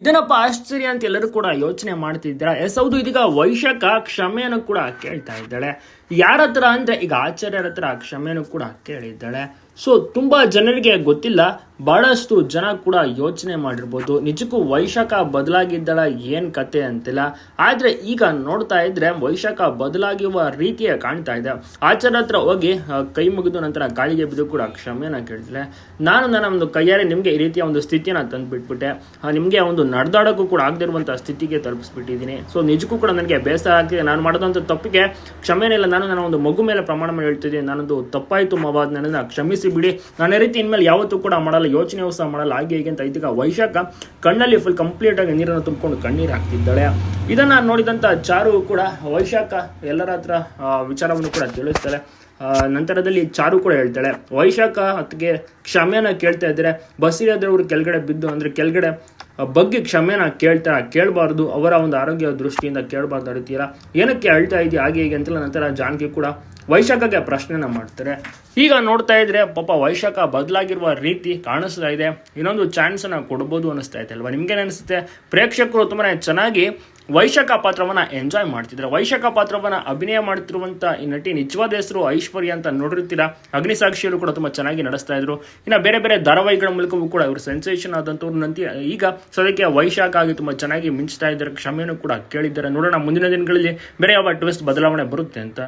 ಇದೇನಪ್ಪ ಆಶ್ಚರ್ಯ ಅಂತ ಎಲ್ಲರೂ ಕೂಡ ಯೋಚನೆ ಮಾಡ್ತಿದ್ದೀರಾ? ಎಸ್ ಹೌದು, ಇದೀಗ ವೈಶಾಖ ಕ್ಷಮೆಯನ್ನು ಕೂಡ ಕೇಳ್ತಾ ಇದ್ದಾಳೆ. ಯಾರ ಹತ್ರ ಅಂದ್ರೆ ಈಗ ಆಚಾರ್ಯರ ಹತ್ರ ಕ್ಷಮೆಯನ್ನು ಕೂಡ ಕೇಳಿದ್ದಾಳೆ. ಸೊ ತುಂಬಾ ಜನರಿಗೆ ಗೊತ್ತಿಲ್ಲ, ಬಹಳಷ್ಟು ಜನ ಕೂಡ ಯೋಚನೆ ಮಾಡಿರ್ಬೋದು. ನಿಜಕ್ಕೂ ವೈಶಾಖ ಬದಲಾಗಿದ್ದಾಳ, ಏನ್ ಕತೆ ಅಂತಿಲ್ಲ. ಆದ್ರೆ ಈಗ ನೋಡ್ತಾ ಇದ್ರೆ ವೈಶಾಖ ಬದಲಾಗಿರುವ ರೀತಿಯ ಕಾಣ್ತಾ ಇದೆ. ಆಚಾರ್ಯ ಹತ್ರ ಹೋಗಿ ಕೈ ಮುಗಿದು ನಂತರ ಗಾಳಿಗೆ ಬಿದ್ದು ಕೂಡ ಕ್ಷಮೆಯನ್ನ ಕೇಳಿದ್ಲೆ ನಾನು ನನ್ನ ಒಂದು ಕೈಯಾರೆ ನಿಮಗೆ ಈ ರೀತಿಯ ಒಂದು ಸ್ಥಿತಿನ ತಂದುಬಿಟ್ಬಿಟ್ಟೆ. ನಿಮಗೆ ಒಂದು ನಡೆದಾಡೋಕ್ಕೂ ಕೂಡ ಆಗದಿರುವಂಥ ಸ್ಥಿತಿಗೆ ತಲುಪಿಸ್ಬಿಟ್ಟಿದ್ದೀನಿ. ಸೊ ನಿಜಕ್ಕೂ ಕೂಡ ನನಗೆ ಬೇಸರ ಆಗ್ತಿದೆ. ನಾನು ಮಾಡಿದಂಥ ತಪ್ಪಿಗೆ ಕ್ಷಮೆನಿಲ್ಲ ನಾನು ನನ್ನ ಒಂದು ಮಗು ಮೇಲೆ ಪ್ರಮಾಣ ಮಾಡಿ ಹೇಳ್ತಿದ್ದೀನಿ. ನಾನೊಂದು ತಪ್ಪಾಯಿತು ಮಬಾದ್ ನನ್ನ ಕ್ಷಮಿಸಿ ಬಿಡಿ. ನಾನು ರೀತಿ ಇನ್ಮೇಲೆ ಯಾವತ್ತೂ ಕೂಡ ಮಾಡಲ್ಲ, ಯೋಚನೆ ಸಹ ಮಾಡಲ್ಲ. ಹಾಗೆ ಹೀಗೆ ಅಂತ ಐತಿಕ ವೈಶಾಖ ಕಣ್ಣಲ್ಲಿ ಫುಲ್ ಕಂಪ್ಲೀಟ್ ಆಗಿ ನೀರನ್ನು ತುಂಬಿಕೊಂಡು ಕಣ್ಣೀರು ಹಾಕ್ತಿದ್ದಾಳೆ. ಇದನ್ನ ನೋಡಿದಂಥ ಚಾರು ಕೂಡ ವೈಶಾಖ ಎಲ್ಲರ ಹತ್ರ ವಿಚಾರವನ್ನು ಕೂಡ ತಿಳಿಸ್ತಾಳೆ. ನಂತರದಲ್ಲಿ ಚಾರು ಕೂಡ ಹೇಳ್ತಾಳೆ. ವೈಶಾಖ ಅದಕ್ಕೆ ಕ್ಷಮೆನ ಕೇಳ್ತಾ ಇದ್ದಾರೆ. ಅವರು ಕೆಳಗಡೆ ಬಿದ್ದು ಅಂದ್ರೆ ಕೆಳಗಡೆ ಬಗ್ಗೆ ಕ್ಷಮೆನ ಕೇಳ್ತಾ ಕೇಳಬಾರ್ದು, ಅವರ ಒಂದು ಆರೋಗ್ಯ ದೃಷ್ಟಿಯಿಂದ ಕೇಳಬಾರ್ದು ರೀತಿಯಲ್ಲ ಏನಕ್ಕೆ ಅಳ್ತಾ ಇದೆಯಾ ಹಾಗೆ ಹೀಗೆ ಅಂತೆಲ್ಲ, ನಂತರ ಜಾನ್ಕಿ ಕೂಡ ವೈಶಾಖಕ್ಕೆ ಪ್ರಶ್ನೆನ ಮಾಡ್ತಾರೆ. ಈಗ ನೋಡ್ತಾ ಇದ್ರೆ ಪಾಪ ವೈಶಾಖ ಬದಲಾಗಿರುವ ರೀತಿ ಕಾಣಿಸ್ತಾ ಇದೆ. ಇನ್ನೊಂದು ಚಾನ್ಸ್ ಅನ್ನ ಕೊಡ್ಬೋದು ಅನಿಸ್ತಾ ಇದೆ ಅಲ್ವಾ? ನಿಮ್ಗೆ ಅನಿಸುತ್ತೆ? ಪ್ರೇಕ್ಷಕರು ತುಂಬಾ ಚೆನ್ನಾಗಿ ವೈಶಾಖ ಪಾತ್ರವನ್ನ ಎಂಜಾಯ್ ಮಾಡ್ತಿದ್ದಾರೆ ವೈಶಾಖ ಪಾತ್ರವನ್ನ ಅಭಿನಯ ಮಾಡ್ತಿರುವಂಥ ಈ ನಟಿ ನಿಜವಾದ ಹೆಸರು ಐಶ್ವರ್ಯ ಅಂತ ನೋಡಿರ್ತೀರಾ? ಅಗ್ನಿಸಾಕ್ಷಿಯಲ್ಲೂ ಕೂಡ ತುಂಬಾ ಚೆನ್ನಾಗಿ ನಡೆಸ್ತಾ ಇದ್ರು. ಇನ್ನ ಬೇರೆ ಬೇರೆ ಧಾರಾವಾಹಿಗಳ ಮೂಲಕವೂ ಕೂಡ ಇವರು ಸೆನ್ಸೇಷನ್ ಆದಂಥವ್ರು ನಂತಿ ಈಗ ಸದ್ಯಕ್ಕೆ ವೈಶಾಖ ಆಗಿ ತುಂಬಾ ಚೆನ್ನಾಗಿ ಮಿಂಚ್ತಾ ಇದ್ದಾರೆ. ಕ್ಷಮೆಯನ್ನು ಕೂಡ ಕೇಳಿದ್ದಾರೆ. ನೋಡೋಣ ಮುಂದಿನ ದಿನಗಳಲ್ಲಿ ಬೇರೆ ಯಾವ ಟ್ವಿಸ್ಟ್ ಬದಲಾವಣೆ ಬರುತ್ತೆ ಅಂತ.